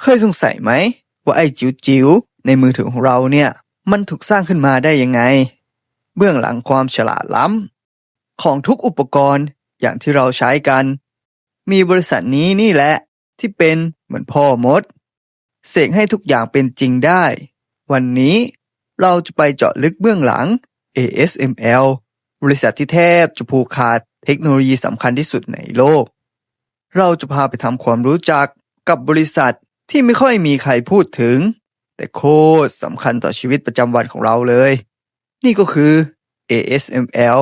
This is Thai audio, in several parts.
เคยสงสัยไหม ว่าไอ้จิ๋วจิ๋วๆในมือถือของเราเนี่ย มันถูกสร้างขึ้นมาได้ยังไง เบื้องหลังความฉลาดล้ำ ของทุกอุปกรณ์อย่างที่เราใช้กัน มีบริษัทนี้นี่แหละ ที่เป็นเหมือนพ่อมด เสกให้ทุกอย่างเป็นจริงได้ วันนี้เราจะไปเจาะลึกเบื้องหลัง ASML บริษัทที่แทบจะผูกขาดเทคโนโลยีสำคัญที่สุดในโลก เราจะพาไปทำความรู้จักกับบริษัท ที่ไม่ค่อยมีใครพูดถึง แต่โคตรสำคัญต่อชีวิตประจำวันของเราเลย นี่ก็คือ ASML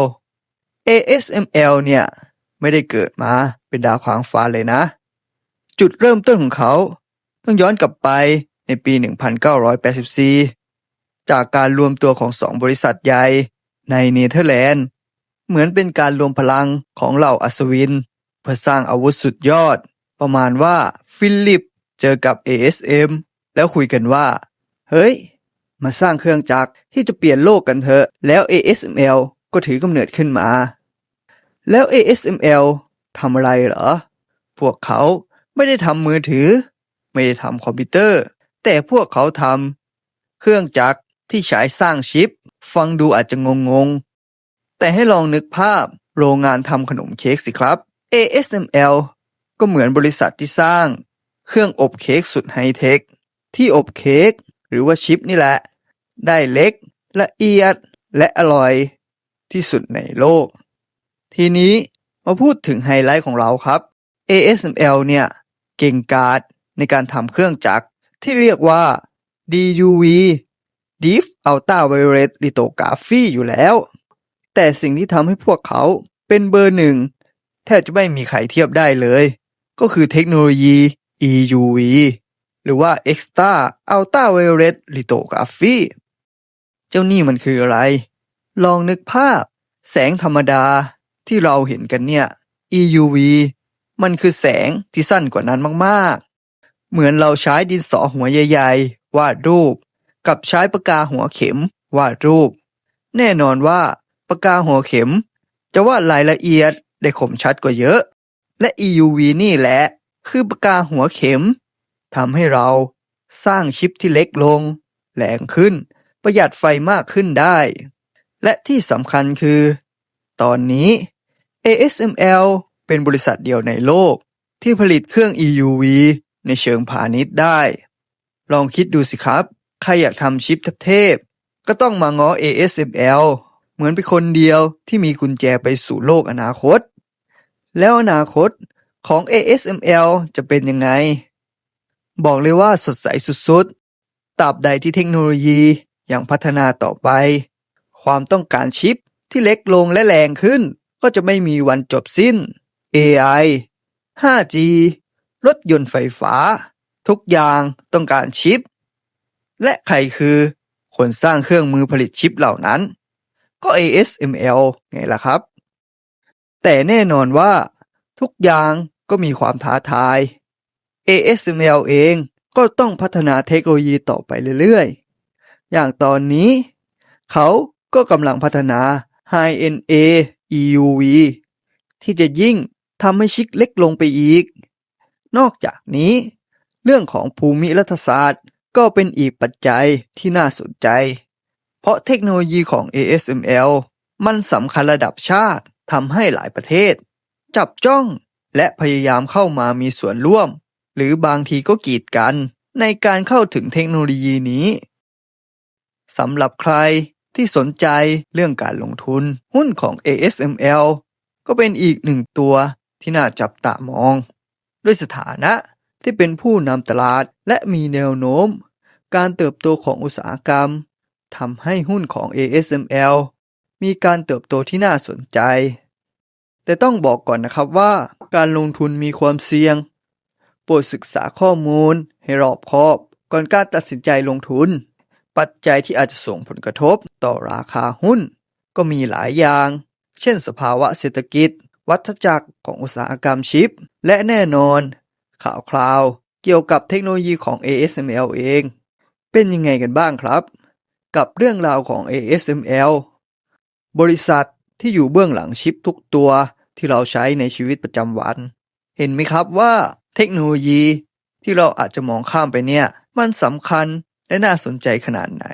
ASML เนี่ย ไม่ได้เกิดมาเป็นดาวค้างฟ้าเลยนะ จุดเริ่มต้นของเขา ต้องย้อนกลับไปในปี 1984 จากการรวมตัวของสองบริษัทใหญ่ในเนเธอร์แลนด์ เหมือนเป็นการรวมพลังของเหล่าอัศวิน เพื่อสร้างอาวุธสุดยอด ประมาณว่าฟิลิป เจอกับ ASM แล้วคุยกันว่า เฮ้ย มาสร้างเครื่องจักรที่จะเปลี่ยนโลกกันเถอะ แล้ว ASML ก็ถือกำเนิดขึ้นมา แล้ว ASML ทำอะไรเหรอ พวกเขาไม่ได้ทำมือถือ ไม่ได้ทำคอมพิวเตอร์ แต่พวกเขาทำเครื่องจักรที่ใช้สร้างชิป ฟังดูอาจจะงงๆแต่ให้ลองนึกภาพโรงงานทำขนมเค้กสิครับ ASML ก็เหมือนบริษัทที่สร้าง เครื่องอบเค้กสุดไฮเทค ที่อบเค้กหรือว่าชิปนี่แหละ ได้เล็ก ละเอียดและอร่อยที่สุดในโลก ทีนี้มาพูดถึงไฮไลท์ของเราครับ ASML เนี่ย เก่งกาจในการทำเครื่องจักรที่เรียกว่า DUV Deep Ultraviolet Lithography อยู่แล้ว แต่สิ่งที่ทำให้พวกเขาเป็นเบอร์หนึ่งแทบจะไม่มีใครเทียบได้เลย ก็คือเทคโนโลยี EUV หรือว่า Extra Ultraviolet Lithography เจ้านี่มันคืออะไร ลองนึกภาพ แสงธรรมดาที่เราเห็นกันเนี่ย EUV มันคือแสงที่สั้นกว่านั้นมากๆ เหมือนเราใช้ดินสอหัวใหญ่ๆ วาดรูป กับใช้ปากกาหัวเข็มวาดรูป แน่นอนว่าปากกาหัวเข็ม จะวาดรายละเอียดได้คมชัดกว่าเยอะ และ EUV นี่แหละ คือปากกาหัวเข็มทำให้เราสร้างชิปที่เล็กลง แรงขึ้น ประหยัดไฟมากขึ้นได้ และที่สำคัญคือ ตอนนี้ ASML เป็นบริษัทเดียวในโลก ที่ผลิตเครื่อง EUV ในเชิงพาณิชย์ได้ ลองคิดดูสิครับ ใครอยากทำชิปเทพก็ต้องมาง้อ ASML เหมือนเป็นคนเดียวที่มีกุญแจไปสู่โลกอนาคต แล้วอนาคต ของ ASML จะเป็นยังไง บอกเลยว่าสดใสสุดๆตราบใดที่เทคโนโลยียังพัฒนาต่อไป ความต้องการชิปที่เล็กลงและแรงขึ้น ก็จะไม่มีวันจบสิ้น AI 5G รถยนต์ไฟฟ้า ทุกอย่างต้องการชิป และใครคือ คนสร้างเครื่องมือผลิตชิปเหล่านั้น ก็ ASML ไงล่ะครับ แต่แน่นอนว่าทุกอย่าง ก็มีความท้าทาย ASML เองก็ต้องพัฒนาเทคโนโลยีต่อไปเรื่อยๆ อย่างตอนนี้ เขาก็กำลังพัฒนา High NA EUV ที่จะยิ่งทำให้ชิปเล็กลงไปอีก นอกจากนี้ เรื่องของภูมิรัฐศาสตร์ก็เป็นอีกปัจจัยที่น่าสนใจ เพราะเทคโนโลยีของ ASML มันสำคัญระดับชาติทำให้หลายประเทศ จับจ้อง และพยายามเข้ามามีส่วนร่วม หรือบางทีก็กีดกันในการเข้าถึงเทคโนโลยีนี้สำหรับใครที่สนใจเรื่องการลงทุนหุ้นของ ASML ก็เป็นอีกหนึ่งตัวที่น่าจับตามอง ด้วยสถานะที่เป็นผู้นำตลาดและมีแนวโน้ม การเติบโตของอุตสาหกรรมทำให้หุ้นของ ASML มีการเติบโตที่น่าสนใจ แต่ต้องบอกก่อนนะครับว่า การลงทุนมีความเสี่ยง โปรดศึกษาข้อมูลให้รอบคอบ ก่อนการตัดสินใจลงทุน ปัจจัยที่อาจจะส่งผลกระทบต่อราคาหุ้น ก็มีหลายอย่าง เช่น สภาวะเศรษฐกิจ วัฏจักรของอุตสาหกรรมชิป และแน่นอน ข่าวคราว เกี่ยวกับเทคโนโลยีของ ASML เอง เป็นยังไงกันบ้างครับ กับเรื่องราวของ ASML บริษัทที่อยู่เบื้องหลังชิปทุกตัว ที่เราใช้ในชีวิตประจำวัน เห็นไหมครับว่าเทคโนโลยีที่เราอาจจะมองข้ามไปเนี่ย มันสำคัญและน่าสนใจขนาดไหน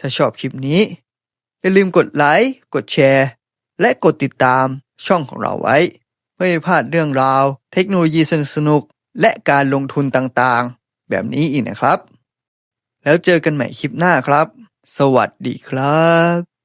ถ้าชอบคลิปนี้ อย่าลืมกดไลค์ กดแชร์ และกดติดตามช่องของเราไว้เพื่อไม่พลาดเรื่องราว เทคโนโลยีสนุกๆและการลงทุนต่างๆ แบบนี้อีกนะครับ แล้วเจอกันใหม่คลิปหน้าครับ สวัสดีครับ